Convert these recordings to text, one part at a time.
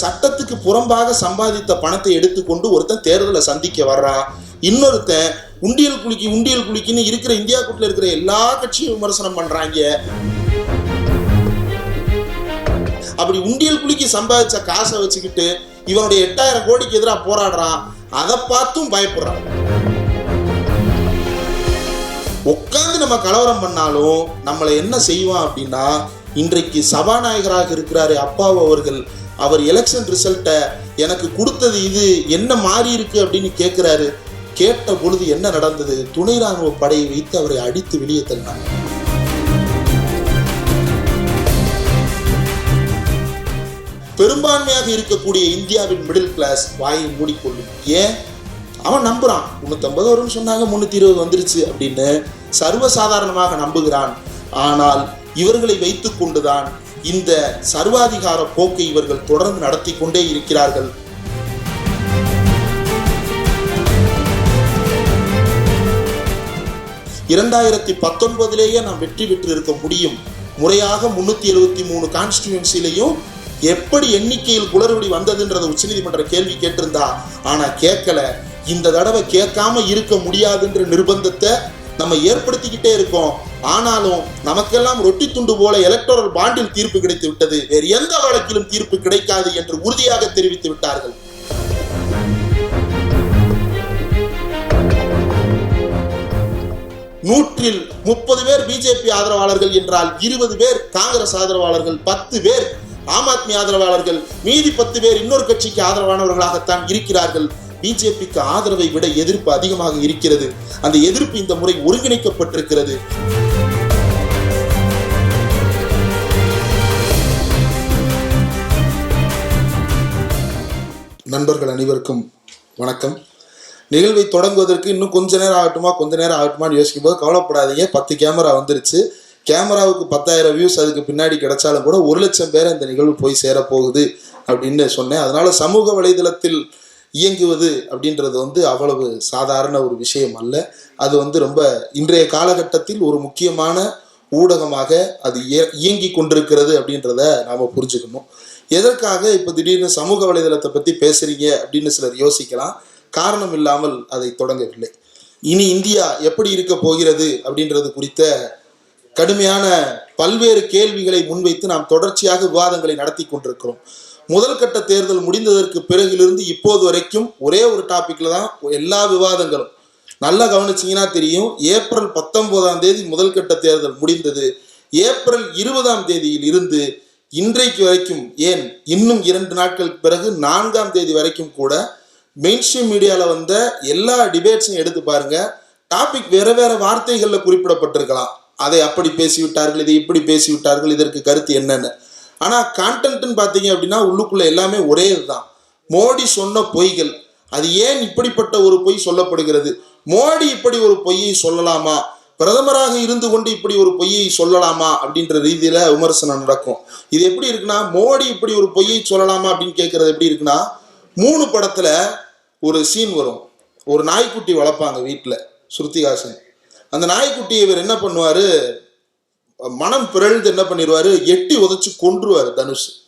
சட்டத்துக்கு புறம்பாக சம்பாதித்த பணத்தை எடுத்துக்கொண்டு ஒருத்தன் தேர்தலை சந்திக்க வர்றான் இன்னொருத்தன் உண்டியல் குலுக்கி உண்டியல் குலுக்கின்னு இருக்கிற இந்தியா கூட்டில் இருக்கிற எல்லா கட்சியும் விமர்சனம் பண்றாங்க. அப்படி உண்டியல் குலுக்கி சம்பாதிச்ச காசை வச்சுக்கிட்டு இவனுடைய எட்டாயிரம் கோடிக்கு எதிராக போராடுறான் அதை பார்த்தும் பயப்படுறான். உட்காந்து நம்ம கலவரம் பண்ணாலும் நம்மளை என்ன செய்வான் அப்படின்னா இன்றைக்கு சபாநாயகராக இருக்கிறாரு அப்பாவு அவர்கள் அவர் எலெக்ஷன் ரிசல்ட்டை எனக்கு கொடுத்தது இது என்ன மாறி இருக்கு அப்படின்னு கேட்கிறாரு கேட்ட பொழுது என்ன நடந்தது? துணை ராணுவ படையை வைத்து அவரை அடித்து வெளியே தள்ளினாங்க பெரும்பான்மையாக இருக்கக்கூடிய இந்தியாவின் மிடில் கிளாஸ் வாயை மூடிக்கொள்ளும். ஏன்? அவன் நம்புறான். முன்னூத்தம்பது வரும்னு சொன்னாங்க முன்னூத்தி இருபது வந்துருச்சு அப்படின்னு. சர்வசாதாரணமாக நம்புகிறான். ஆனால் இவர்களை வைத்துக் கொண்டுதான் இந்த சர்வாதிகார போக்கை இவர்கள் தொடர்ந்து நடத்தி கொண்டே இருக்கிறார்கள். இரண்டாயிரத்தி பத்தொன்பதிலேயே நாம் வெற்றி பெற்று இருக்க முடியும். முறையாக முன்னூத்தி எழுபத்தி மூணு கான்ஸ்டிடியூன்சிலையும் எப்படி எண்ணிக்கையில் குளறுபடி வந்ததுன்றத உச்சநீதிமன்ற கேள்வி கேட்டிருந்தா ஆனா கேட்கல. இந்த தடவை கேட்காம இருக்க முடியாதுன்ற நிர்பந்தத்தை நம்ம ஏற்படுத்திக்கிட்டே இருக்கோம். ஆனாலும் நமக்கெல்லாம் ரொட்டி துண்டு போல எலக்டோரல் பாண்டில் தீர்ப்பு கிடைத்து விட்டது. வேறு எந்த வழக்கிலும் தீர்ப்பு கிடைக்காது என்று உறுதியாக தெரிவித்து விட்டார்கள். நூற்றில் முப்பது பேர் பிஜேபி ஆதரவாளர்கள் என்றால் இருபது பேர் காங்கிரஸ் ஆதரவாளர்கள் பத்து பேர் ஆம் ஆத்மி ஆதரவாளர்கள் மீதி பத்து பேர் இன்னொரு கட்சிக்கு ஆதரவானவர்களாகத்தான் இருக்கிறார்கள். பிஜேபிக்கு ஆதரவை விட எதிர்ப்பு அதிகமாக இருக்கிறது. அந்த எதிர்ப்பு இந்த முறை ஒருங்கிணைக்கப்பட்டிருக்கிறது. நண்பர்கள் அனைவருக்கும் வணக்கம். நிகழ்வை தொடங்குவதற்கு இன்னும் கொஞ்ச நேரம் ஆகட்டுமா கொஞ்ச நேரம் ஆகட்டுமான்னு யோசிக்கும் போது கவலைப்படாதீங்க. பத்து கேமரா வந்துருச்சு. கேமராவுக்கு பத்தாயிரம் வியூஸ் அதுக்கு பின்னாடி கிடைச்சாலும் கூட ஒரு லட்சம் பேர் இந்த நிகழ்வு போய் சேரப்போகுது அப்படின்னு சொன்னேன். அதனால சமூக வலைதளத்தில் இயங்குவது அப்படின்றது வந்து அவ்வளவு சாதாரண ஒரு விஷயம் அல்ல. அது வந்து ரொம்ப இன்றைய காலகட்டத்தில் ஒரு முக்கியமான ஊடகமாக அது இய- இயங்கி கொண்டிருக்கிறது அப்படின்றத நாம் புரிஞ்சுக்கணும். எதற்காக இப்போ திடீர்னு சமூக வலைதளத்தை பற்றி பேசுறீங்க அப்படின்னு சிலர் யோசிக்கலாம். காரணம் இல்லாமல் அதை தொடங்கவில்லை. இனி இந்தியா எப்படி இருக்க போகிறது அப்படின்றது குறித்த கடுமையான பல்வேறு கேள்விகளை முன்வைத்து நாம் தொடர்ச்சியாக விவாதங்களை நடத்தி கொண்டிருக்கிறோம். முதல் கட்ட தேர்தல் முடிந்ததற்கு பிறகிலிருந்து இப்போது வரைக்கும் ஒரே ஒரு டாப்பிக்கில் தான் எல்லா விவாதங்களும். நல்லா கவனிச்சிங்கன்னா தெரியும் ஏப்ரல் பத்தொன்பதாம் தேதி முதல் கட்ட தேர்தல் முடிந்தது. ஏப்ரல் இருபதாம் தேதியில் இருந்து இன்றைக்கு வரைக்கும் ஏன் இன்னும் இரண்டு நாட்களுக்கு பிறகு நான்காம் தேதி வரைக்கும் கூட மெயின்ஸ்ட்ரீம் மீடியாவில் வந்த எல்லா டிபேட்ஸையும் எடுத்து பாருங்க. டாபிக் வேற வேற வார்த்தைகளில் குறிப்பிடப்பட்டிருக்கலாம். அதை அப்படி பேசிவிட்டார்கள் இதை இப்படி பேசிவிட்டார்கள் இதற்கு கருத்து என்னென்னு. ஆனால் கான்டென்ட்னு பார்த்தீங்க அப்படின்னா உள்ளுக்குள்ளே எல்லாமே ஒரே இதுதான் மோடி சொன்ன பொய்கள். அது ஏன் இப்படிப்பட்ட ஒரு பொய் சொல்லப்படுகிறது? மோடி இப்படி ஒரு பொய்யை சொல்லலாமா? பிரதமராக இருந்து கொண்டு இப்படி ஒரு பொய்யை சொல்லலாமா? அப்படின்ற ரீதியில விமர்சனம் நடக்கும். இது எப்படி இருக்குன்னா மோடி இப்படி ஒரு பொய்யை சொல்லலாமா அப்படின்னு கேட்கறது எப்படி இருக்குன்னா மூணு படத்துல ஒரு சீன் வரும். ஒரு நாய்க்குட்டி வளர்ப்பாங்க வீட்டில் ஸ்ருத்திகாசன் அந்த நாய்க்குட்டியை இவர் என்ன பண்ணுவார்? மனம் பிறழ்ந்து என்ன பண்ணிடுவாரு எட்டி உதச்சு கொன்றுவார் தனுஷ்.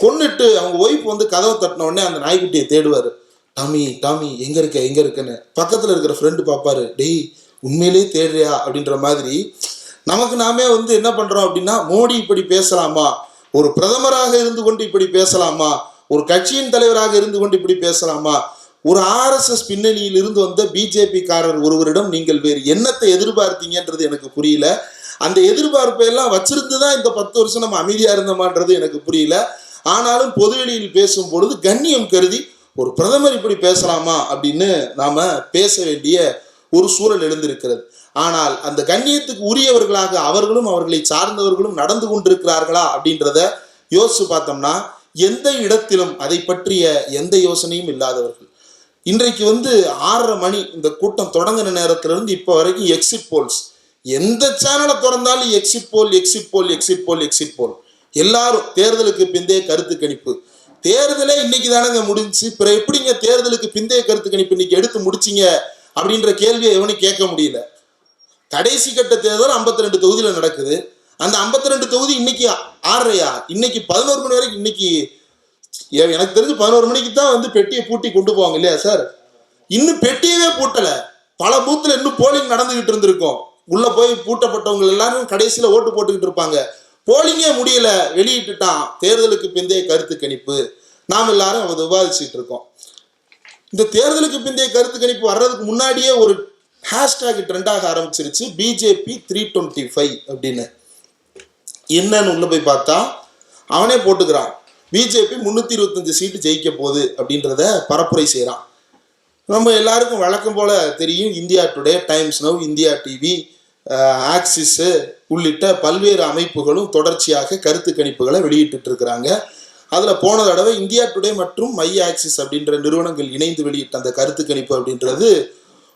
கொன்னுட்டு அவங்க ஒய்ஃப் வந்து கதவை தட்டின உடனே அந்த நாய்க்குட்டியை தேடுவார். டாமி டாமி எங்க இருக்க எங்க இருக்குன்னு. பக்கத்துல இருக்கிற ஃப்ரெண்டு பார்ப்பாரு. டெய் உண்மையிலேயே தேடுறியா? அப்படின்ற மாதிரி நமக்கு நாமே வந்து என்ன பண்றோம் அப்படின்னா மோடி இப்படி பேசலாமா? ஒரு பிரதமராக இருந்து கொண்டு இப்படி பேசலாமா? ஒரு கட்சியின் தலைவராக இருந்து கொண்டு இப்படி பேசலாமா? ஒரு ஆர்எஸ்எஸ் பின்னணியில் இருந்து வந்த பிஜேபி காரர் ஒருவரிடம் நீங்கள் வேறு என்னத்தை எதிர்பார்த்தீங்கன்றது எனக்கு புரியல. அந்த எதிர்பார்ப்பை எல்லாம் வச்சிருந்து தான் இந்த பத்து வருஷம் நம்ம அமைதியா இருந்தோமான்றது எனக்கு புரியல. ஆனாலும் பொதுவெளியில் பேசும் பொழுது கண்ணியம் கருதி ஒரு பிரதமர் இப்படி பேசலாமா அப்படின்னு நாம பேச வேண்டிய ஒரு சூழல் எழுந்திருக்கிறது. ஆனால் அந்த கண்ணியத்துக்கு உரியவர்களாக அவர்களும் அவர்களை சார்ந்தவர்களும் நடந்து கொண்டிருக்கிறார்களா அப்படின்றத யோசிச்சு பார்த்தோம்னா எந்த இடத்திலும் அதை பற்றிய எந்த யோசனையும் இல்லாதவர்கள். இன்றைக்கு வந்து ஆறரை மணி இந்த கூட்டம் தொடங்கின நேரத்துல இருந்து இப்போ வரைக்கும் எக்ஸிட் போல்ஸ் எந்த சேனலை திறந்தாலும் exit poll exit poll exit poll exit poll எல்லாரும் தேர்தலுக்கு பிந்தைய கருத்து கணிப்பு. தேர்தலே இன்னைக்கு தானங்க முடிஞ்சுச்சு. பிற எப்படிங்க தேர்தலுக்கு பிந்தைய கருத்து கணிப்பு இன்னைக்கு எடுத்து முடிச்சீங்க அப்படின்ற கேள்வியை எவனும் கேட்க முடியல. கடைசி கட்ட தேர்தல் 52 ரெண்டு தொகுதியில் நடக்குது. அந்த 52 ரெண்டு தொகுதி இன்னைக்கு ஆறரையா? இன்னைக்கு பதினோரு மணி வரைக்கும் இன்னைக்கு ஏ- எனக்கு தெரிஞ்சு பதினோரு மணிக்கு தான் வந்து பெட்டியை பூட்டி கொண்டு போவாங்க இல்லையா சார்? இன்னும் பெட்டியவே பூட்டலை. பல பூத்தில் இன்னும் போலிங் நடந்துகிட்டு இருந்திருக்கோம். உள்ள போய் பூட்டப்பட்டவங்க எல்லாரும் கடைசியில ஓட்டு போட்டுக்கிட்டு இருப்பாங்க. போலிங்கே முடியல வெளியிட்டுட்டான். தேர்தலுக்கு பிந்தைய கருத்து கணிப்பு. நாம் எல்லாரும் அதை விவாதிச்சுட்டு இருக்கோம். இந்த தேர்தலுக்கு பிந்தைய கருத்து கணிப்பு வர்றதுக்கு முன்னாடியே ஒரு ஹேஷ்டேக் ட்ரெண்டாக ஆரம்பிச்சிருச்சு. பிஜேபி த்ரீ டுவெண்ட்டி ஃபைவ் அப்படின்னு. என்னன்னு உள்ள போய் பார்த்தா அவனே போட்டுக்கிறான். பிஜேபி முந்நூற்றி இருபத்தஞ்சு சீட்டு ஜெயிக்க போகுது அப்படின்றத பரப்புரை செய்கிறான் நம்ம எல்லாருக்கும் வழக்கம் போல தெரியும். India Today Times Now India TV Axis உள்ளிட்ட பல்வேறு அமைப்புகளும் தொடர்ச்சியாக கருத்து கணிப்புகளை வெளியிட்டு இருக்கிறாங்க அதில் போன தடவை இந்தியா டுடே மற்றும் மை ஆக்சிஸ் அப்படின்ற நிறுவனங்கள் இணைந்து வெளியிட்ட அந்த கருத்து கணிப்பு அப்படின்றது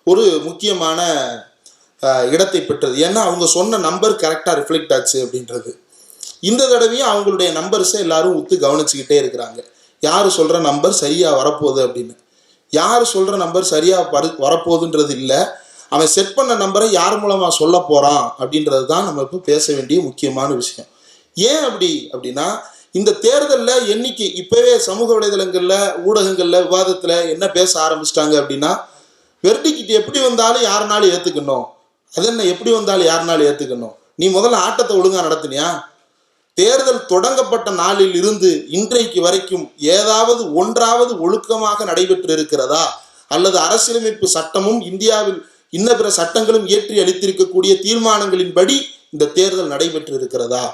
ஒரு முக்கியமான இடத்தை பெற்றது. ஏன்னா அவங்க சொன்ன நம்பர் கரெக்டாக ரிஃப்ளெக்ட் ஆச்சு அப்படின்றது. இந்த தடவையும் அவங்களுடைய நம்பர்ஸை எல்லாரும் உத்து கவனிச்சுக்கிட்டே இருக்கிறாங்க. யார் சொல்கிற நம்பர் சரியாக வரப்போகுது அப்படின்னு. யார் சொல்கிற நம்பர் சரியாக வர வரப்போகுதுன்றது இல்லை. அவன் செட் பண்ண நம்பரை யார் மூலமாக சொல்ல போகிறான் அப்படின்றது தான் நம்ம இப்போ பேச வேண்டிய முக்கியமான விஷயம். ஏன் அப்படி? அப்படின்னா இந்த தேர்தலில் எண்ணிக்கை இப்போவே சமூக வலைதளங்களில் ஊடகங்களில் விவாதத்தில் என்ன பேச ஆரம்பிச்சிட்டாங்க அப்படின்னா வெர்டிக்கிட்டு எப்படி வந்தாலும் யாருனாலும் ஏற்றுக்கணும் அது என்ன எப்படி வந்தாலும் யாருனாலும் ஏற்றுக்கணும் நீ முதல்ல ஆட்டத்தை ஒழுங்காக நடத்துனியா? தேர்தல் தொடங்கப்பட்ட நாளில் இருந்து இன்றைக்கு வரைக்கும் ஏதாவது ஒன்றாவது ஒழுக்கமாக நடைபெற்று இருக்கிறதா? அல்லது அரசியலமைப்பு சட்டமும் இந்தியாவில் இன்ன பிற சட்டங்களும் இயற்றி அளித்திருக்கக்கூடிய தீர்மானங்களின்படி இந்த தேர்தல் நடைபெற்று இருக்கிறதா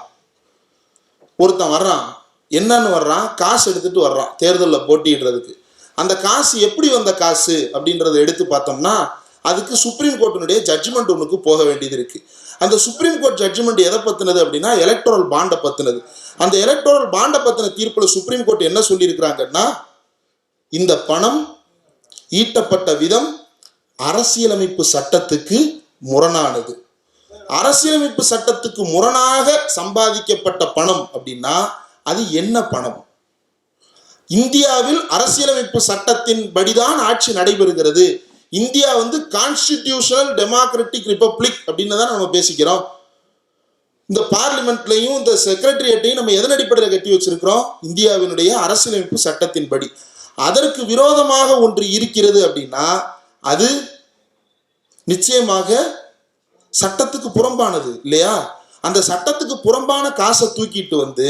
ஒருத்தன் வர்றான். என்னன்னு வர்றான்? காசு எடுத்துட்டு வர்றான் தேர்தலில் போட்டிடுறதுக்கு அந்த காசு எப்படி வந்த காசு அப்படின்றத எடுத்து பார்த்தோம்னா அதுக்கு சுப்ரீம் கோர்ட்டினுடைய ஜட்ஜ்மெண்ட் ஒன்றுக்கு போக வேண்டியது இருக்கு. அந்த சுப்ரீம் கோர்ட் ஜட்ஜ்மெண்ட் எதை பத்தினது அப்படின்னா எலக்ட்ரல் பாண்டை பத்தினது. அந்த எலக்ட்ரல் பாண்டை பத்தின தீர்ப்புல சுப்ரீம் கோர்ட் என்ன சொல்லியிருக்கிறாங்கன்னா இந்த பணம் ஈட்டப்பட்ட விதம் அரசியலமைப்பு சட்டத்துக்கு முரணானது. அரசியலமைப்பு சட்டத்துக்கு முரணாக சம்பாதிக்கப்பட்ட பணம் அப்படின்னா அது என்ன பணம்? இந்தியாவில் அரசியலமைப்பு சட்டத்தின் படிதான் ஆட்சி நடைபெறுகிறது. இந்தியா வந்து கான்ஸ்டிடியூஷனல் டெமோக்ராட்டிக் ரிப்பப்ளிக் அப்படின்னு தான் நம்ம பேசிக்கிறோம். இந்த பார்லிமெண்ட்லையும் இந்த செக்ரட்டரியேட்டையும் நம்ம எதன் அடிப்படையில் கட்டி வச்சிருக்கிறோம்? இந்தியாவினுடைய அரசியலமைப்பு சட்டத்தின்படி அதற்கு விரோதமாக ஒன்று இருக்கிறது அப்படின்னா அது நிச்சயமாக சட்டத்துக்கு புறம்பானது இல்லையா? அந்த சட்டத்துக்கு புறம்பான காசை தூக்கிட்டு வந்து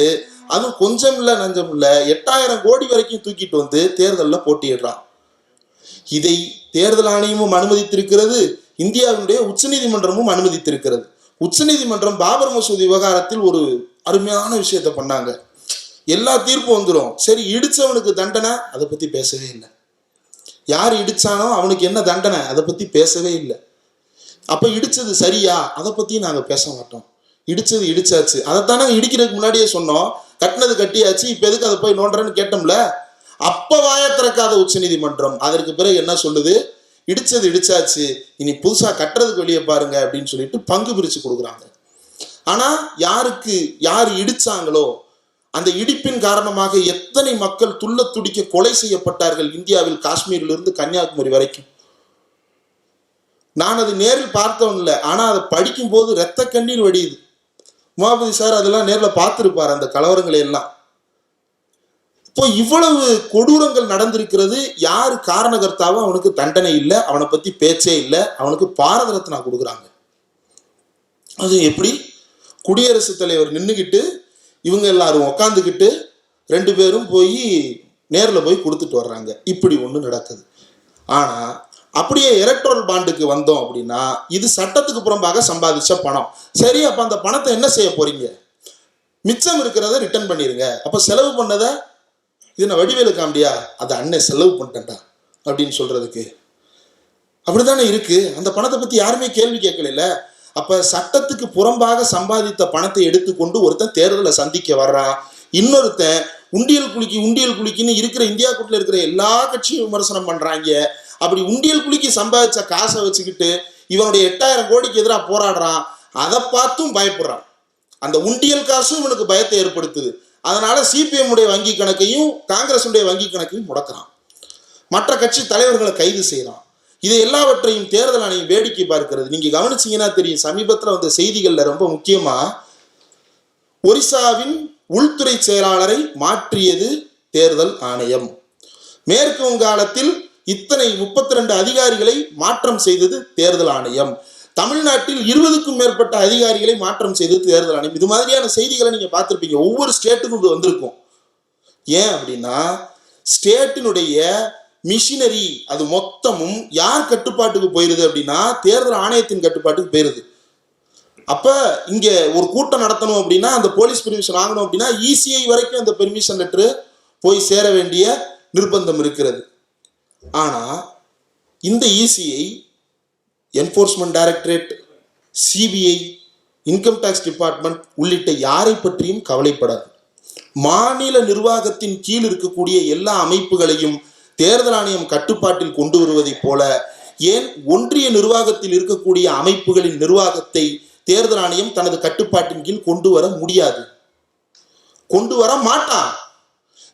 அதுவும் கொஞ்சம் இல்லை நஞ்சம் இல்லை எட்டாயிரம் கோடி வரைக்கும் தூக்கிட்டு வந்து தேர்தலில் போட்டியிடுறான். இதை தேர்தல் ஆணையமும் அனுமதித்திருக்கிறது இந்தியாவினுடைய உச்சநீதிமன்றமும் அனுமதித்திருக்கிறது. உச்சநீதிமன்றம் பாபர் மசூதி விவகாரத்தில் ஒரு அருமையான விஷயத்தை பண்ணாங்க. எல்லா தீர்ப்பும் வந்துடும் சரி இடிச்சவனுக்கு தண்டனை அதை பற்றி பேசவே இல்லை. யார் இடித்தானோ அவனுக்கு என்ன தண்டனை? அதை பற்றி பேசவே இல்லை. அப்போ இடித்தது சரியா? அதை பற்றியும் நாங்கள் பேச மாட்டோம். இடித்தது இடிச்சாச்சு. அதைத்தானே இடிக்கிறதுக்கு முன்னாடியே சொன்னோம். கட்டினது கட்டியாச்சு. இப்போ எதுக்கு அதை போய் நோண்டுறேன்னு கேட்டோம்ல? அப்போ வாய திறக்காத உச்சநீதிமன்றம். அதற்கு பிறகு என்ன சொல்லுது? இடித்தது இடிச்சாச்சு. இனி புதுசாக கட்டுறதுக்கு வெளியே பாருங்க அப்படின்னு சொல்லிட்டு பங்கு பிரித்து கொடுக்குறாங்க. ஆனால் யாருக்கு யார் இடித்தாங்களோ அந்த இடிப்பின் காரணமாக எத்தனை மக்கள் துள்ள துடிக்க கொலை செய்யப்பட்டார்கள் இந்தியாவில் காஷ்மீரிலிருந்து கன்னியாகுமரி வரைக்கும்? நான் அது நேரில் பார்த்தவன் இல்லை. ஆனால் அதை படிக்கும்போது ரத்த கண்ணீர் வடியுது. உமாபதி சார் அதெல்லாம் நேரில் பார்த்துருப்பார் அந்த கலவரங்களை எல்லாம். இப்போ இவ்வளவு கொடூரங்கள் நடந்திருக்கிறது யார் காரணகர்த்தாவோ அவனுக்கு தண்டனை இல்லை அவனை பற்றி பேச்சே இல்லை அவனுக்கு பாரத ரத்னா கொடுக்குறாங்க. அது எப்படி? குடியரசுத் தலைவர் நின்றுக்கிட்டு இவங்க எல்லாரும் உக்காந்துக்கிட்டு ரெண்டு பேரும் போய் நேரில் போய் கொடுத்துட்டு வர்றாங்க. இப்படி ஒன்று நடக்குது. ஆனால் அப்படியே எலக்ட்ரல் பாண்டுக்கு வந்தோம் அப்படின்னா இது சட்டத்துக்கு புறம்பாக சம்பாதிச்ச பணம். சரி அப்போ அந்த பணத்தை என்ன செய்ய போறீங்க? மிச்சம் இருக்கிறத ரிட்டர்ன் பண்ணிடுங்க அப்போ செலவு பண்ணதை இது நான் வடிவேலு காமெடியா? அதை அண்ணன் செலவு பண்ணிட்டேன்டா அப்படின்னு சொல்கிறதுக்கு அப்படிதானே இருக்குது அந்த பணத்தை பற்றி யாருமே கேள்வி கேட்கல அப்போ சட்டத்துக்கு புறம்பாக சம்பாதித்த பணத்தை எடுத்துக்கொண்டு ஒருத்தன் தேர்தலை சந்திக்க வர்றான் இன்னொருத்தன் உண்டியல் குலுக்கி உண்டியல் குலுக்கின்னு இருக்கிற இந்தியா கூட்டில் இருக்கிற எல்லா கட்சியும் விமர்சனம் பண்ணுறாங்க அப்படி உண்டியல் குலுக்கி சம்பாதிச்ச காசை வச்சுக்கிட்டு இவனுடைய எட்டாயிரம் கோடிக்கு எதிராக போராடுறான். அதை பார்த்தும் பயப்படுறான். அந்த உண்டியல் காசும் இவனுக்கு பயத்தை ஏற்படுத்துது. அதனால சிபிஎம் உடைய வங்கி கணக்கையும் காங்கிரஸ் உடைய வங்கி கணக்கையும் முடக்கிறான். மற்ற கட்சி தலைவர்களை கைது செய்கிறான் இதை எல்லாவற்றையும் தேர்தல் ஆணையம் வேடிக்கை பார்க்கிறது. நீங்க கவனிச்சீங்கன்னா தெரியும் சமீபத்தில் வந்த செய்திகள்ல ரொம்ப முக்கியமா ஒரிசாவின் உள்துறை செயலாளரை மாற்றியது தேர்தல் ஆணையம். மேற்கு வங்காளத்தில் இத்தனை முப்பத்தி ரெண்டு அதிகாரிகளை மாற்றம் செய்தது தேர்தல் ஆணையம். தமிழ்நாட்டில் இருபதுக்கும் மேற்பட்ட அதிகாரிகளை மாற்றம் செய்தது தேர்தல் ஆணையம். இது மாதிரியான செய்திகளை நீங்க பார்த்துருப்பீங்க. ஒவ்வொரு ஸ்டேட்டுக்கும் இது வந்திருக்கும். ஏன் அப்படின்னா ஸ்டேட்டினுடைய மிஷினரி அது மொத்தமும் யார் கட்டுப்பாட்டுக்கு போயிருது அப்படின்னா தேர்தல் ஆணையத்தின் கட்டுப்பாட்டுக்கு போயிருது. அப்ப இங்க ஒரு கூட்டம் நடத்தணும் அப்படின்னா அந்த போலீஸ் பெர்மிஷன் வாங்கணும் அப்படின்னா இசிஐ வரைக்கும் அந்த பெர்மிஷன் லெட்டர் போய் சேர வேண்டிய நிர்பந்தம் இருக்கிறது. ஆனா இந்த ECI enforcement directorate CBI income tax department உள்ளிட்ட யாரை பற்றியும் கவலைப்படாது. மாநில நிர்வாகத்தின் கீழ் இருக்கக்கூடிய எல்லா அமைப்புகளையும் தேர்தல் ஆணையம் கட்டுப்பாட்டில் கொண்டு வருவதைப் போல ஏன் ஒன்றிய நிர்வாகத்தில் இருக்கக்கூடிய அமைப்புகளின் நிர்வாகத்தை தேர்தல் ஆணையம் தனது கட்டுப்பாட்டின் கீழ் கொண்டு வர முடியாது? கொண்டு வர மாட்டான்.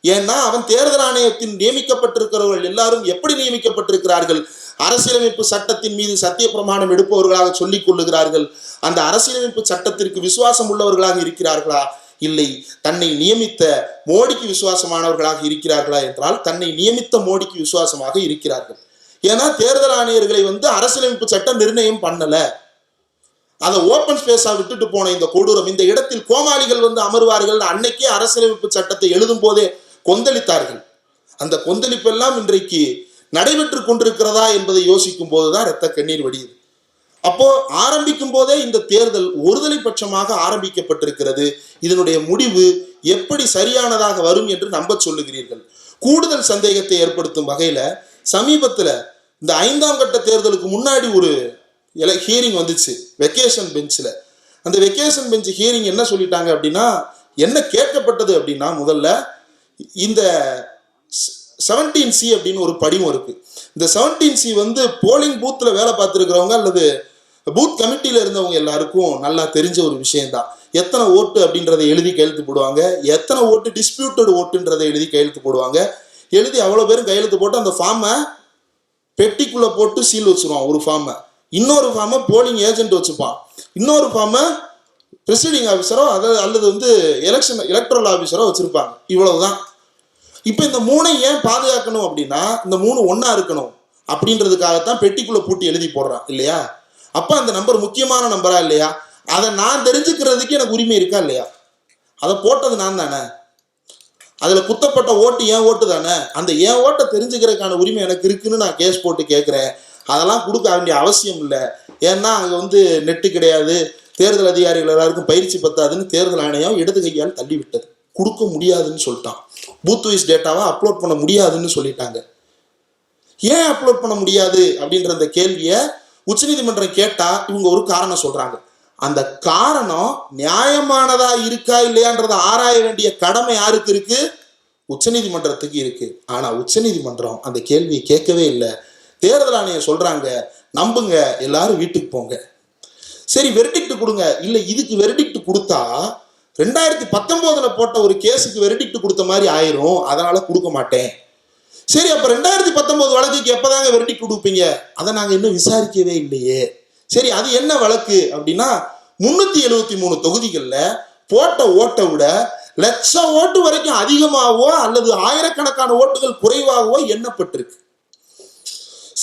ஏன்னா அவன் தேர்தல் ஆணையத்தில் நியமிக்கப்பட்டிருக்கிறவர்கள் எல்லாரும் எப்படி நியமிக்கப்பட்டிருக்கிறார்கள்? அரசியலமைப்பு சட்டத்தின் மீது சத்திய பிரமாணம் எடுப்பவர்களாக சொல்லிக் கொள்ளுகிறார்கள். அந்த அரசியலமைப்பு சட்டத்திற்கு விசுவாசம் உள்ளவர்களாக இருக்கிறார்களா? இல்லை தன்னை நியமித்த மோடிக்கு விசுவாசமானவர்களாக இருக்கிறார்களா என்றால் தன்னை நியமித்த மோடிக்கு விசுவாசமாக இருக்கிறார்கள். ஏன்னா தேர்தல் ஆணையர்களை வந்து அரசியலமைப்பு சட்டம் நிர்ணயம் பண்ணல. அதை ஓப்பன் ஸ்பேஸா விட்டுட்டு போன இந்த கொடூரம் இந்த இடத்தில் கோமாளிகள் வந்து அமர்வார்கள் அன்னைக்கே அரசியலமைப்பு சட்டத்தை எழுதும் போதே கொந்தளித்தார்கள். அந்த கொந்தளிப்பெல்லாம் இன்றைக்கு நடைபெற்று கொண்டிருக்கிறதா என்பதை யோசிக்கும் போதுதான் இரத்த கண்ணீர் வடியுது. அப்போ ஆரம்பிக்கும் போதே இந்த தேர்தல் ஒருதலை பட்சமாக ஆரம்பிக்கப்பட்டிருக்கிறது. இதனுடைய முடிவு எப்படி சரியானதாக வரும் என்று நம்ப சொல்லுகிறீர்கள். கூடுதல் சந்தேகத்தை ஏற்படுத்தும் வகையில சமீபத்துல இந்த ஐந்தாம் கட்ட தேர்தலுக்கு முன்னாடி ஒரு ஹியரிங் வந்துச்சு வெக்கேஷன் பெஞ்சில் அந்த வெக்கேஷன் பெஞ்ச் ஹியரிங் என்ன சொல்லிட்டாங்க அப்படின்னா என்ன கேட்கப்பட்டது அப்படின்னா முதல்ல இந்த செவன்டீன் சி அப்படின்னு ஒரு படிவம் இருக்கு. இந்த செவன்டீன் சி வந்து போலிங் பூத்தில் வேலை பார்த்துருக்கிறவங்க அல்லது பூத் கமிட்டியில் இருந்தவங்க எல்லாருக்கும் நல்லா தெரிஞ்ச ஒரு விஷயம்தான். எத்தனை ஓட்டு அப்படின்றத எழுதி கையெழுத்து போடுவாங்க? எத்தனை ஓட்டு டிஸ்பியூட்டட் ஓட்டுன்றதை எழுதி கையெழுத்து போடுவாங்க? எழுதி அவ்வளோ பேரும் கையெழுத்து போட்டு அந்த ஃபார்மை பெட்டிக்குள்ளே போட்டு சீல் வச்சுருவான் ஒரு ஃபார்மை இன்னொரு ஃபார்மை போலிங் ஏஜென்ட் வச்சுப்பான். இன்னொரு ஃபார்மை ப்ரிசைடிங் ஆஃபீஸரோ அதாவது அல்லது வந்து எலெக்ஷன் எலக்ட்ரல் ஆஃபீஸரோ வச்சுருப்பாங்க. இவ்வளவுதான். இப்போ இந்த மூணை ஏன் பாதுகாக்கணும் அப்படின்னா இந்த மூணு ஒன்றா இருக்கணும். அப்படின்றதுக்காகத்தான் பெட்டிக்குள்ளே பூட்டி எழுதி போடுறான் இல்லையா? அப்போ அந்த நம்பர் முக்கியமான நம்பரா இல்லையா? அதை நான் தெரிஞ்சுக்கிறதுக்கு எனக்கு உரிமை இருக்கா இல்லையா? அதை போட்டது நான் தானே? அதில் குத்தப்பட்ட ஓட்டு ஏன் ஓட்டு தானே? அந்த ஏன் ஓட்டை தெரிஞ்சுக்கிறதுக்கான உரிமை எனக்கு இருக்குன்னு நான் கேஸ் போட்டு கேட்குறேன் அதெல்லாம் கொடுக்க வேண்டிய அவசியம் இல்லை. ஏன்னா அங்கே வந்து நெட்டு கிடையாது. தேர்தல் அதிகாரிகள் எல்லாருக்கும் பயிற்சி பத்தாதுன்னு தேர்தல் ஆணையம் இடது கையால் தள்ளி விட்டது. கொடுக்க முடியாதுன்னு சொல்லிட்டான். பூத் வைஸ் டேட்டாவை அப்லோட் பண்ண முடியாதுன்னு சொல்லிட்டாங்க. ஏன் அப்லோட் பண்ண முடியாது அப்படின்ற அந்த கேள்வியை உச்சநீதிமன்றம் கேட்டா இவங்க ஒரு காரணம் சொல்றாங்க. அந்த காரணம் நியாயமானதா இருக்கா இல்லையான்றதை ஆராய வேண்டிய கடமை யாருக்கு இருக்கு? உச்சநீதிமன்றத்துக்கு இருக்கு. ஆனா உச்சநீதிமன்றம் அந்த கேள்வியை கேட்கவே இல்லை. தேர்தல் ஆணையம் சொல்றாங்க நம்புங்க எல்லாரும் வீட்டுக்கு போங்க. சரி வெர்டிக்ட் கொடுங்க. இல்ல இதுக்கு வெர்டிக்ட் கொடுத்தா ரெண்டாயிரத்தி பத்தொன்பதுல போட்ட ஒரு கேஸுக்கு வெர்டிக்ட் கொடுத்த மாதிரி ஆயிரும். அதனால கொடுக்க மாட்டேன். சரி அப்ப ரெண்டாயிரத்தி பத்தொன்பது வழக்குக்கு எப்பதாங்க வெர்டிக்ட் கொடுப்பீங்க? அதை நாங்க இன்னும் விசாரிக்கவே இல்லையே. சரி அது என்ன வழக்கு அப்படின்னா முன்னூத்தி எழுபத்தி மூணு தொகுதிகளில் போட்ட ஓட்டை விட லட்சம் ஓட்டு வரைக்கும் அதிகமாகவோ அல்லது ஆயிரக்கணக்கான ஓட்டுகள் குறைவாகவோ எண்ணப்பட்டிருக்கு.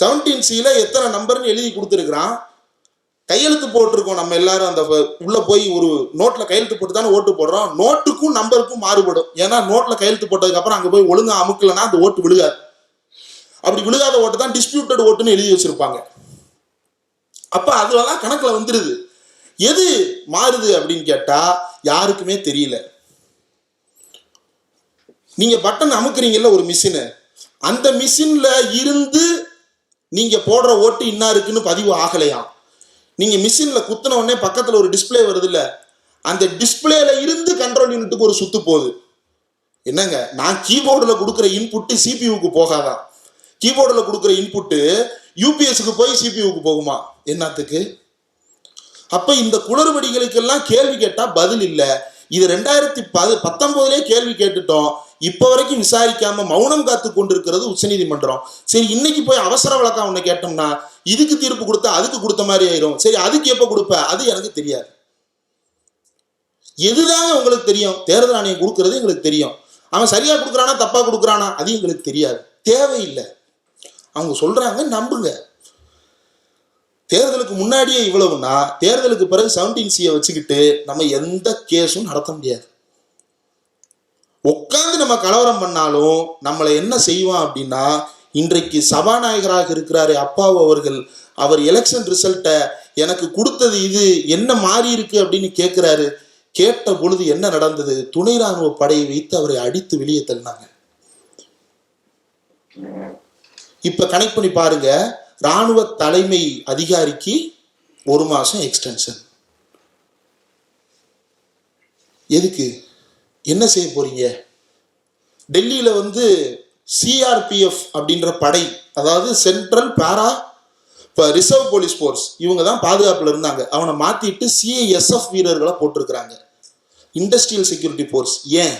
செவன்டீன் சியில் எத்தனை நம்பர்னு எழுதி கொடுத்துருக்குறான். கையெழுத்து போட்டிருக்கோம் நம்ம எல்லாரும். அந்த உள்ள போய் ஒரு நோட்ல கையெழுத்து போட்டு தானே ஓட்டு போடுறோம். நோட்டுக்கும் நம்பருக்கும் மாறுபடும். ஏன்னா நோட்ல கையெழுத்து போட்டதுக்கு அப்புறம் அங்க போய் ஒழுங்கா அமுக்கலன்னா அந்த ஓட்டு விழுகாது. அப்படி விழுகாத ஓட்டு தான் டிஸ்பியூட்டட் ஓட்டுன்னு எழுதி வச்சிருப்பாங்க. அப்ப அதுலலாம் கணக்குல வந்துருது. எது மாறுது அப்படின்னு கேட்டா யாருக்குமே தெரியல. நீங்க பட்டன் அமுக்குறீங்கல்ல ஒரு மிஷினு அந்த மிஷின்ல இருந்து நீங்க போடுற ஓட்டு இன்னா இருக்குன்னு பதிவு ஆகலையாம். நீங்கள் மிஷினில் குத்தின உடனே பக்கத்தில் ஒரு டிஸ்ப்ளே வருதுல்ல அந்த டிஸ்பிளேல இருந்து கண்ட்ரோல் யூனிட்டுக்கு ஒரு சுத்து போகுது. என்னங்க? நான் கீபோர்டில் கொடுக்குற இன்புட்டு சிபியூக்கு போகாதான் கீபோர்டில் கொடுக்குற இன்புட்டு யூபிஎஸ்க்கு போய் சிபியூக்கு போகுமா? என்னத்துக்கு? அப்போ இந்த குளறுபடிகளுக்கெல்லாம் கேள்வி கேட்டால் பதில் இல்லை. இது ரெண்டாயிரத்தி பது பத்தொம்போதுலேயே கேள்வி கேட்டுட்டோம். இப்போ வரைக்கும் விசாரிக்காம மௌனம் காத்து கொண்டிருக்கிறது உச்சநீதிமன்றம். சரி இன்னைக்கு போய் அவசர வழக்கம் ஒண்ணு கேட்டோம்னா இதுக்கு தீர்ப்பு கொடுத்தா அதுக்கு கொடுத்த மாதிரி ஆயிரும். சரி அதுக்கு எப்போ கொடுப்ப? அது எனக்கு தெரியாது. எதுதாங்க உங்களுக்கு தெரியும்? தேர்தல் ஆணையம் கொடுக்கறது எங்களுக்கு தெரியும். அவன் சரியா கொடுக்குறானா தப்பா கொடுக்குறானா அது எங்களுக்கு தெரியாது. தேவையில்லை. அவங்க சொல்றாங்க நம்புங்க. தேர்தலுக்கு முன்னாடியே இவ்வளவுன்னா தேர்தலுக்கு பிறகு செவன்டீன் சியை வச்சுக்கிட்டு நம்ம எந்த கேஸும் நடத்த முடியாது. உட்காந்து நம்ம கலவரம் பண்ணாலும் நம்மளை என்ன செய்வான் அப்படின்னா இன்றைக்கு சபாநாயகராக இருக்கிறாரு அப்பாவு அவர்கள் அவர் எலெக்ஷன் ரிசல்ட்டை எனக்கு கொடுத்தது இது என்ன மாறி இருக்கு அப்படின்னு கேட்கிறாரு. கேட்ட பொழுது என்ன நடந்தது? துணை ராணுவ படையை வைத்து அவரை அடித்து வெளியே தள்ளினாங்க. இப்ப கனெக்ட் பண்ணி பாருங்க ராணுவ தலைமை அதிகாரிக்கு ஒரு மாசம் எக்ஸ்டென்ஷன் எதுக்கு? என்ன செய்ய போறீங்க? டெல்லியில வந்து சிஆர்பிஎஃப் அப்படின்ற படை அதாவது சென்ட்ரல் பேரா இப்போ ரிசர்வ் போலீஸ் ஃபோர்ஸ் இவங்க தான் பாதுகாப்பில் இருந்தாங்க. அவனை மாற்றிட்டு சிஐஎஸ்எஃப் வீரர்களை போட்டிருக்கிறாங்க. இண்டஸ்ட்ரியல் செக்யூரிட்டி ஃபோர்ஸ் ஏன்?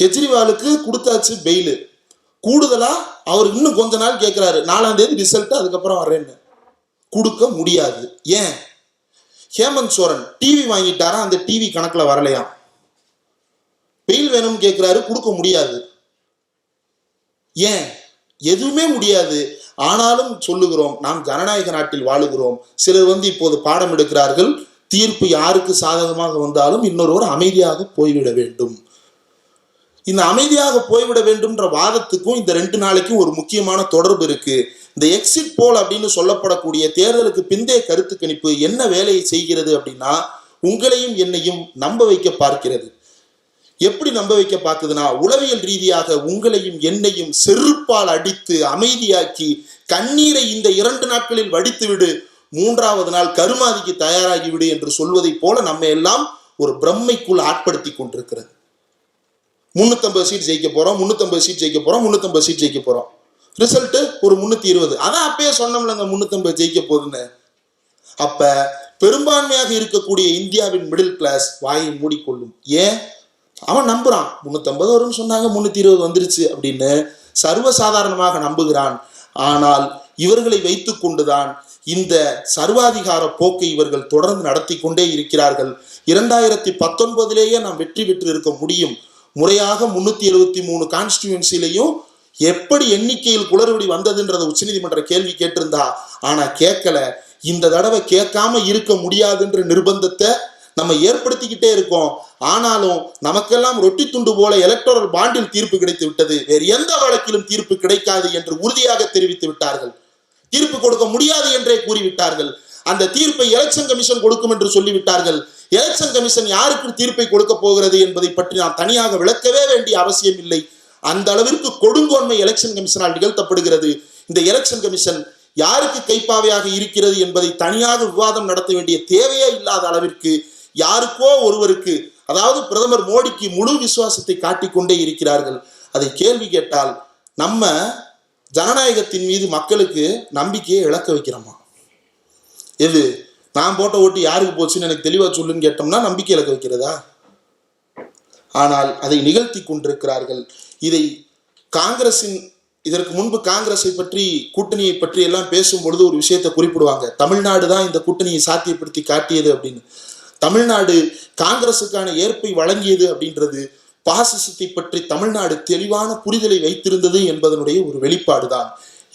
கெஜ்ரிவாலுக்கு கொடுத்தாச்சு பெயிலு கூடுதலாக அவர் இன்னும் கொஞ்ச நாள் கேட்குறாரு நாலாம் தேதி ரிசல்ட் அதுக்கப்புறம் வர்றேன்னு. கொடுக்க முடியாது. ஏன்? ஹேமந்த் சோரன் டிவி வாங்கிட்டாரா? அந்த டிவி கணக்கில் வரலையாம். பெயில் வேணும்னு கேட்குறாரு கொடுக்க முடியாது. ஏன்? எதுவுமே முடியாது. ஆனாலும் சொல்லுகிறோம் நாம் ஜனநாயக நாட்டில் வாழுகிறோம். சிலர் வந்து இப்போது பாடம் எடுக்கிறார்கள். தீர்ப்பு யாருக்கு சாதகமாக வந்தாலும் இன்னொருவர் அமைதியாக போய்விட வேண்டும். இந்த அமைதியாக போய்விட வேண்டும்ன்ற வாதத்துக்கும் இந்த ரெண்டு நாளைக்கும் ஒரு முக்கியமான தொடர்பு இருக்கு. இந்த எக்ஸிட் போல் அப்படின்னு சொல்லப்படக்கூடிய தேர்தலுக்கு பிந்தைய கருத்து கணிப்பு என்ன வேலையை செய்கிறது அப்படின்னா உங்களையும் என்னையும் நம்ப வைக்க பார்க்கிறது. எப்படி நம்ப வைக்க பார்க்குதுன்னா உளவியல் ரீதியாக உங்களையும் என்னையும் செருப்பால் அடித்து அமைதியாக்கி கண்ணீரை இந்த இரண்டு நாட்களில் வடித்து விடு மூன்றாவது நாள் கருமாதிக்கு தயாராகிவிடு என்று சொல்வதைப் போல நம்ம எல்லாம் ஒரு பிரம்மைக்குள் ஆட்படுத்தி கொண்டிருக்கிறது. முன்னூத்தம்பது சீட் ஜெயிக்க போறோம் முன்னூத்தம்பது சீட் ஜெயிக்க போறோம் முன்னூத்தம்பது சீட் ஜெயிக்க போறோம். ரிசல்ட் ஒரு முன்னூத்தி இருபது. அதான் அப்பயே அந்த முன்னூத்தம்பது ஜெயிக்க போகுதுன்னு அப்ப பெரும்பான்மையாக இருக்கக்கூடிய இந்தியாவின் மிடில் கிளாஸ் வாயை மூடிக்கொள்ளும். ஏன்? அவன் நம்புறான். முன்னூத்தம்பது வரும்னு சொன்னாங்க முன்னூத்தி இருபது வந்துருச்சு அப்படின்னு சர்வசாதாரணமாக நம்புகிறான். ஆனால் இவர்களை வைத்து கொண்டுதான் இந்த சர்வாதிகார போக்கை இவர்கள் தொடர்ந்து நடத்தி கொண்டே இருக்கிறார்கள். இரண்டாயிரத்தி பத்தொன்பதிலேயே நாம் வெற்றி பெற்று இருக்க முடியும். முறையாக முன்னூத்தி எழுபத்தி மூணு கான்ஸ்டியூன்சிலையும் எப்படி எண்ணிக்கையில் குளறுபடி வந்ததுன்றத உச்சநீதிமன்ற கேள்வி கேட்டிருந்தா ஆனா கேட்கல. இந்த தடவை கேட்காம இருக்க முடியாதுன்ற நிர்பந்தத்தை நம்ம ஏற்படுத்திக்கிட்டே இருக்கோம். ஆனாலும் நமக்கெல்லாம் ரொட்டி துண்டு போல எலக்டோரல் பாண்டில் தீர்ப்பு கிடைத்து விட்டது. வேறு எந்த வழக்கிலும் தீர்ப்பு கிடைக்காது என்று உறுதியாக தெரிவித்து விட்டார்கள். தீர்ப்பு கொடுக்க முடியாது என்றே கூறிவிட்டார்கள். அந்த தீர்ப்பை எலெக்ஷன் கமிஷன் கொடுக்கும் என்று சொல்லிவிட்டார்கள். எலெக்ஷன் கமிஷன் யாருக்கு தீர்ப்பை கொடுக்க போகிறது என்பதை பற்றி நாம் தனியாக விளக்கவே வேண்டிய அவசியம் இல்லை. அந்த அளவிற்கு கொடுங்கோன்மை எலெக்ஷன் கமிஷனால் நிகழ்த்தப்படுகிறது. இந்த எலெக்ஷன் கமிஷன் யாருக்கு கைப்பாவையாக இருக்கிறது என்பதை தனியாக விவாதம் நடத்த வேண்டிய தேவையே இல்லாத அளவிற்கு யாருக்கோ ஒருவருக்கு அதாவது பிரதமர் மோடிக்கு முழு விசுவாசத்தை காட்டிக்கொண்டே இருக்கிறார்கள். அதை கேள்வி கேட்டால் நம்ம ஜனநாயகத்தின் மீது மக்களுக்கு நம்பிக்கையை இழக்க வைக்கிறோமா? எது? நான் போட்ட ஓட்டு யாருக்கு போச்சுன்னு எனக்கு தெளிவா சொல்லுன்னு கேட்டோம்னா நம்பிக்கை இழக்க வைக்கிறதா? ஆனால் அதை நிகழ்த்தி கொண்டிருக்கிறார்கள். இதை காங்கிரசின் இதற்கு முன்பு காங்கிரஸை பற்றி கூட்டணியை பற்றி எல்லாம் பேசும் பொழுது ஒரு விஷயத்தை குறிப்பிடுவாங்க. தமிழ்நாடு தான் இந்த கூட்டணியை சாத்தியப்படுத்தி காட்டியது அப்படின்னு. தமிழ்நாடு காங்கிரசுக்கான ஏற்பை வழங்கியது அப்படின்றது பாசிசத்தை பற்றி தமிழ்நாடு தெளிவான புரிதலை வைத்திருந்தது என்பதனுடைய ஒரு வெளிப்பாடுதான்.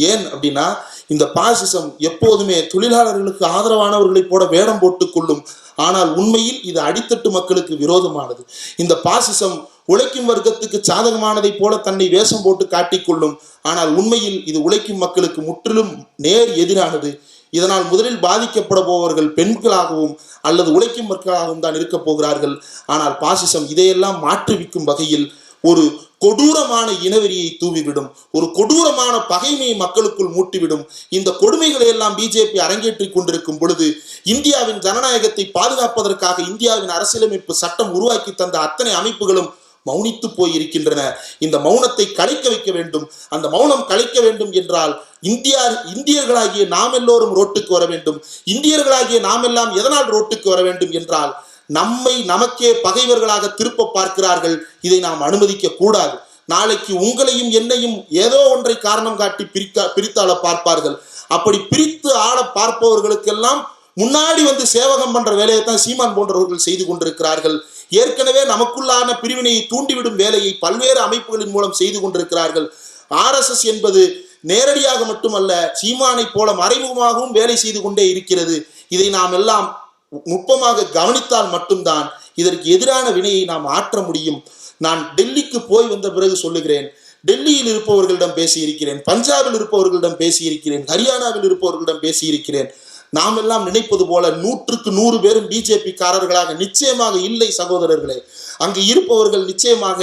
ஏன் அப்படின்னா இந்த பாசிசம் எப்போதுமே தொழிலாளர்களுக்கு ஆதரவானவர்களை போட வேடம் போட்டுக் கொள்ளும். ஆனால் உண்மையில் இது அடித்தட்டு மக்களுக்கு விரோதமானது. இந்த பாசிசம் உழைக்கும் வர்க்கத்துக்கு சாதகமானதை போல தன்னை வேஷம் போட்டு காட்டிக்கொள்ளும் ஆனால் உண்மையில் இது உழைக்கும் மக்களுக்கு முற்றிலும் நேர் எதிரானது. இதனால் முதலில் பாதிக்கப்பட போவர்கள் பெண்களாகவும் அல்லது உழைக்கும் மக்களாகவும் தான் இருக்கப் போகிறார்கள். ஆனால் பாசிசம் இதையெல்லாம் மாற்றுவிக்கும் வகையில் ஒரு கொடூரமான இனவெறியை தூவிவிடும். ஒரு கொடூரமான பகைமையை மக்களுக்குள் மூட்டிவிடும். இந்த கொடுமைகளை எல்லாம் பிஜேபி அரங்கேற்றிக் கொண்டிருக்கும் பொழுது இந்தியாவின் ஜனநாயகத்தை பாதுகாப்பதற்காக இந்தியாவின் அரசியலமைப்பு சட்டம் உருவாக்கி தந்த அத்தனை அமைப்புகளும் மௌனித்து போயிருக்கின்றன. இந்த மௌனத்தை கலைக்க வைக்க வேண்டும். அந்த மௌனம் கலைக்க வேண்டும் என்றால் இந்தியா இந்தியர்களாகிய நாம் எல்லோரும் ரோட்டுக்கு வர வேண்டும். இந்தியர்களாகிய நாம் எல்லாம் எதனால் ரோட்டுக்கு வர வேண்டும் என்றால் நம்மை நமக்கே பகைவர்களாக திருப்ப பார்க்கிறார்கள். இதை நாம் அனுமதிக்க கூடாது. நாளைக்கு உங்களையும் என்னையும் ஏதோ ஒன்றை காரணம் காட்டி பிரிக்க பிரித்தாள பார்ப்பார்கள். அப்படி பிரித்து ஆள பார்ப்பவர்களுக்கெல்லாம் முன்னாடி வந்து சேவகம் பண்ற வேலையை தான் சீமான் போன்றவர்கள் செய்து கொண்டிருக்கிறார்கள். ஏற்கனவே நமக்குள்ளான பிரிவினையை தூண்டிவிடும் வேலையை பல்வேறு அமைப்புகளின் மூலம் செய்து கொண்டிருக்கிறார்கள். ஆர்எஸ்எஸ் என்பது நேரடியாக மட்டுமல்ல சீமானை போல மறைமுகமாகவும் வேலை செய்து கொண்டே இருக்கிறது. இதை நாம் எல்லாம் நுட்பமாக கவனித்தால் மட்டும்தான் இதற்கு எதிரான வினையை நாம் ஆற்ற முடியும். நான் டெல்லிக்கு போய் வந்த பிறகு சொல்லுகிறேன் டெல்லியில் இருப்பவர்களிடம் பேசியிருக்கிறேன் பஞ்சாபில் இருப்பவர்களிடம் பேசியிருக்கிறேன் ஹரியானாவில் இருப்பவர்களிடம் பேசியிருக்கிறேன். நாம் எல்லாம் நினைப்பது போல நூற்றுக்கு நூறு பேரும் பிஜேபி காரர்களாக நிச்சயமாக இல்லை சகோதரர்களே. அங்கு இருப்பவர்கள் நிச்சயமாக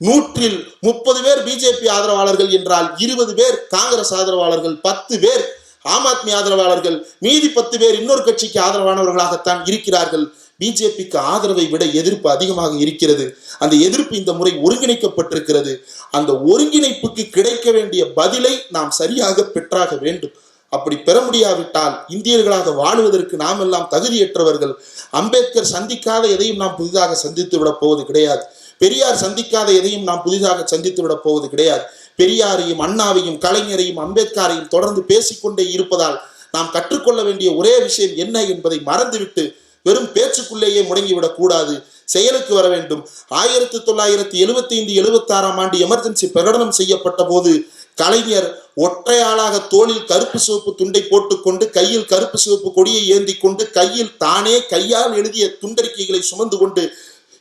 நூற்றில் முப்பது பேர் பிஜேபி ஆதரவாளர்கள் என்றால் இருபது பேர் காங்கிரஸ் ஆதரவாளர்கள் பத்து பேர் ஆம் ஆத்மி ஆதரவாளர்கள் மீதி பத்து பேர் இன்னொரு கட்சிக்கு ஆதரவானவர்களாகத்தான் இருக்கிறார்கள். பிஜேபிக்கு ஆதரவை விட எதிர்ப்பு அதிகமாக இருக்கிறது. அந்த எதிர்ப்பு இந்த முறை ஒருங்கிணைக்கப்பட்டிருக்கிறது. அந்த ஒருங்கிணைப்புக்கு கிடைக்க வேண்டிய பதிலை நாம் சரியாக பெற்றாக வேண்டும். அப்படி பெற முடியாவிட்டால் இந்தியர்களாக வாழுவதற்கு நாம் எல்லாம் தகுதியற்றவர்கள். அம்பேத்கர் சந்திக்காத எதையும் நாம் புதிதாக சந்தித்து விட போவது கிடையாது. பெரியார் சந்திக்காத எதையும் நாம் புதிதாக சந்தித்து விட போவது கிடையாது. பெரியாரையும் அண்ணாவையும் கலைஞரையும் அம்பேத்கரையும் தொடர்ந்து பேசிக்கொண்டே இருப்பதால் நாம் கற்றுக்கொள்ள வேண்டிய ஒரே விஷயம் என்ன என்பதை மறந்துவிட்டு வெறும் பேச்சுக்குள்ளேயே முடங்கிவிடக் கூடாது. செயலுக்கு வர வேண்டும். ஆயிரத்தி தொள்ளாயிரத்தி எழுபத்தி ஐந்து எழுபத்தி ஆறாம் ஆண்டு எமர்ஜென்சி பிரகடனம் செய்யப்பட்ட போது கலைஞர் ஒற்றையாளாக தோளில் கருப்பு சிவப்பு துண்டை போட்டுக்கொண்டு கையில் கருப்பு சிவப்பு கொடியை ஏந்தி கொண்டு கையில் தானே கையால் எழுதிய துண்டறிக்கைகளை சுமந்து கொண்டு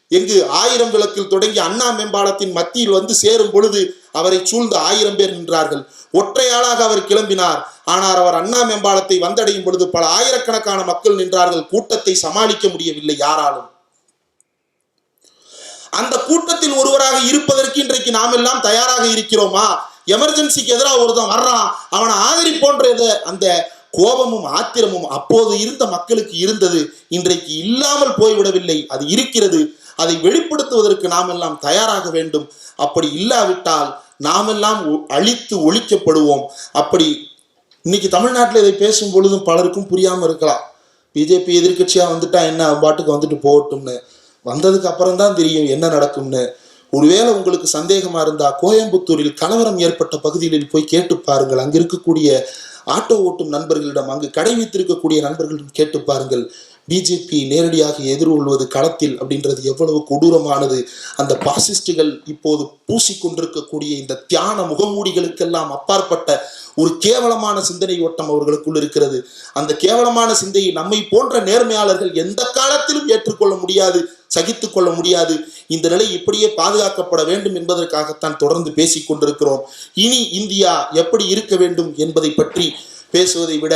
எங்கு ஆயிரம் விளக்கில் தொடங்கி அண்ணா மேம்பாலத்தின் மத்தியில் வந்து சேரும் பொழுது அவரை சூழ்ந்து ஆயிரம் பேர் நின்றார்கள். ஒற்றையாளாக அவர் கிளம்பினார். ஆனால் அவர் அண்ணா மேம்பாலத்தை வந்தடையும் பொழுது பல ஆயிரக்கணக்கான மக்கள் நின்றார்கள். கூட்டத்தை சமாளிக்க முடியவில்லை யாராலும். அந்த கூட்டத்தில் ஒருவராக இருப்பதற்கு இன்றைக்கு நாம் எல்லாம் தயாராக இருக்கிறோமா? எமர்ஜென்சிக்கு எதிராக ஒருத்தன் வர்றான். அவனை ஆதரிப்போன்றது அந்த கோபமும் ஆத்திரமும் அப்போது இருந்த மக்களுக்கு இருந்தது. இன்றைக்கு இல்லாமல் போய்விடவில்லை. அது இருக்கிறது. அதை வெளிப்படுத்துவதற்கு நாம் எல்லாம் தயாராக வேண்டும். அப்படி இல்லாவிட்டால் நாமெல்லாம் ஒ- அழித்து ஒழிக்கப்படுவோம். அப்படி இன்னைக்கு தமிழ்நாட்டில் இதை பேசும் பொழுதும் பலருக்கும் புரியாமல் இருக்கலாம். பிஜேபி எதிர்கட்சியாக வந்துட்டா என்ன அவன் பாட்டுக்கு வந்துட்டு போகட்டும்னு. வந்ததுக்கு அப்புறம் தான் தெரியும் என்ன நடக்கும்னு. ஒருவேளை உங்களுக்கு சந்தேகமா இருந்தா கோயம்புத்தூரில் கலவரம் ஏற்பட்ட பகுதிகளில் போய் கேட்டு பாருங்கள். அங்க இருக்கக்கூடிய ஆட்டோ ஓட்டும் நண்பர்களிடம் அங்கு கடை வைத்திருக்கக்கூடிய நண்பர்களிடம் கேட்டு பாருங்கள். பிஜேபி நேரடியாக எதிர்கொள்வது களத்தில் அப்படின்றது எவ்வளவு கொடூரமானது. அந்த பாசிஸ்டுகள் இப்போது பூசிக்கொண்டிருக்கக்கூடிய இந்த தியான முகமூடிகளுக்கெல்லாம் அப்பாற்பட்ட ஒரு கேவலமான சிந்தனை ஓட்டம் அவர்களுக்குள் இருக்கிறது. அந்த கேவலமான சிந்தையை நம்மை போன்ற நேர்மையாளர்கள் எந்த காலத்திலும் ஏற்றுக்கொள்ள முடியாது சகித்து கொள்ள முடியாது. இந்த நிலை இப்படியே பாதுகாக்கப்பட வேண்டும் என்பதற்காகத்தான் தொடர்ந்து பேசிக் கொண்டிருக்கிறோம் இனி இந்தியா எப்படி இருக்க வேண்டும் என்பதை பற்றி பேசுவதை விட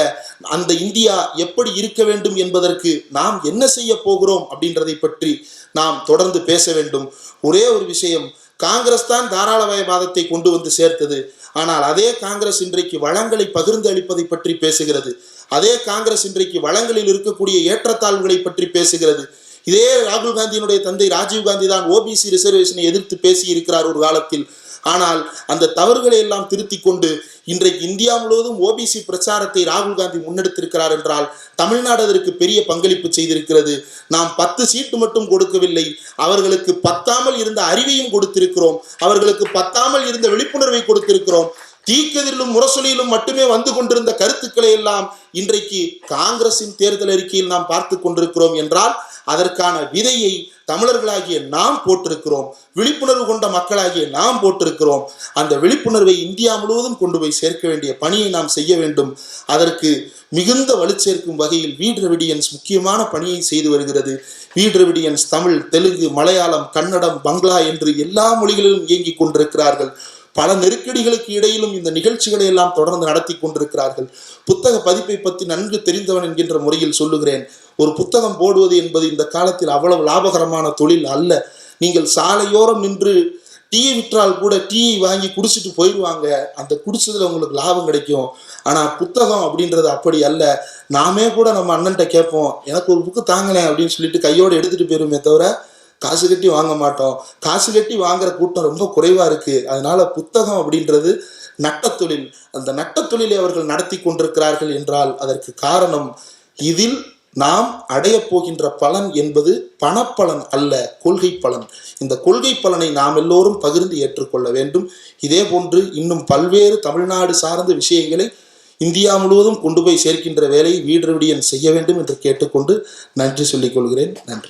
அந்த இந்தியா எப்படி இருக்க வேண்டும் என்பதற்கு நாம் என்ன செய்ய போகிறோம் அப்படின்றதை பற்றி நாம் தொடர்ந்து பேச வேண்டும். ஒரே ஒரு விஷயம் காங்கிரஸ் தான் தாராளமயவாதத்தை கொண்டு வந்து சேர்த்தது. ஆனால் அதே காங்கிரஸ் இன்றைக்கு வளங்களை பகிர்ந்து அளிப்பதை பற்றி பேசுகிறது. அதே காங்கிரஸ் இன்றைக்கு வளங்களில் இருக்கக்கூடிய ஏற்றத்தாழ்வுகளை பற்றி பேசுகிறது. இதே ராகுல் காந்தியினுடைய தந்தை ராஜீவ் காந்தி தான் ஓபிசி ரிசர்வேஷனை எதிர்த்து பேசி இருக்கிறார் ஒரு காலத்தில். ஆனால் அந்த தவறுகளை எல்லாம் திருத்தி கொண்டு இன்றைக்கு இந்தியா முழுவதும் ஓபிசி பிரச்சாரத்தை ராகுல் காந்தி முன்னெடுத்திருக்கிறார் என்றால் தமிழ்நாடு அதற்கு பெரிய பங்களிப்பு செய்திருக்கிறது. நாம் பத்து சீட்டு மட்டும் கொடுக்கவில்லை. அவர்களுக்கு பத்தாமல் இருந்த அறிவையும் கொடுத்திருக்கிறோம். அவர்களுக்கு பத்தாமல் இருந்த விழிப்புணர்வை கொடுத்திருக்கிறோம். தீக்கதிரிலும் முரசொலியிலும் மட்டுமே வந்து கொண்டிருந்த கருத்துக்களை எல்லாம் இன்றைக்கு காங்கிரசின் தேர்தல் அறிக்கையில் நாம் பார்த்து கொண்டிருக்கிறோம் என்றால் அதற்கான விதையை தமிழர்களாகிய நாம் போட்டிருக்கிறோம். விழிப்புணர்வு கொண்ட மக்களாகிய நாம் போட்டிருக்கிறோம். அந்த விழிப்புணர்வை இந்தியா முழுவதும் கொண்டு போய் சேர்க்க வேண்டிய பணியை நாம் செய்ய வேண்டும். அதற்கு மிகுந்த வலு சேர்க்கும் வகையில் வீ. டிரவிடியன்ஸ் முக்கியமான பணியை செய்து வருகிறது. வீ. டிரவிடியன்ஸ் தமிழ் தெலுங்கு மலையாளம் கன்னடம் பங்களா என்று எல்லா மொழிகளிலும் இயங்கிக் கொண்டிருக்கிறார்கள். பல நெருக்கடிகளுக்கு இடையிலும் இந்த நிகழ்ச்சிகளை எல்லாம் தொடர்ந்து நடத்தி கொண்டிருக்கிறார்கள். புத்தக பதிப்பை பற்றி நன்கு தெரிந்தவன் என்கின்ற முறையில் சொல்லுகிறேன். ஒரு புத்தகம் போடுவது என்பது இந்த காலத்தில் அவ்வளவு லாபகரமான தொழில் அல்ல. நீங்கள் சாலையோரம் நின்று டீயை விற்றால் கூட டீயை வாங்கி குடிச்சிட்டு போயிடுவாங்க அந்த குடிச்சதுல உங்களுக்கு லாபம் கிடைக்கும். ஆனா புத்தகம் அப்படின்றது அப்படி அல்ல. நாமே கூட நம்ம அண்ணன்ட்ட கேட்போம் எனக்கு ஒரு புக்கு தாங்கினேன் அப்படின்னு சொல்லிட்டு கையோடு எடுத்துட்டு போயிருமே தவிர காசு கட்டி வாங்க மாட்டோம். காசு கட்டி வாங்குற கூட்டம் ரொம்ப குறைவா இருக்கு. அதனால புத்தகம் அப்படின்றது நட்டத்தொழில். அந்த நட்டத்தொழிலை அவர்கள் நடத்தி கொண்டிருக்கிறார்கள் என்றால் அதற்கு காரணம் இதில் நாம் அடைய போகின்ற பலன் என்பது பணப்பலன் அல்ல கொள்கை பலன். இந்த கொள்கை பலனை நாம் எல்லோரும் பகிர்ந்து ஏற்றுக்கொள்ள வேண்டும். இதே போன்று இன்னும் பல்வேறு தமிழ்நாடு சார்ந்த விஷயங்களை இந்தியா முழுவதும் கொண்டு போய் சேர்க்கின்ற வேலையை வீடு செய்ய வேண்டும் என்று கேட்டுக்கொண்டு நன்றி சொல்லிக் கொள்கிறேன். நன்றி.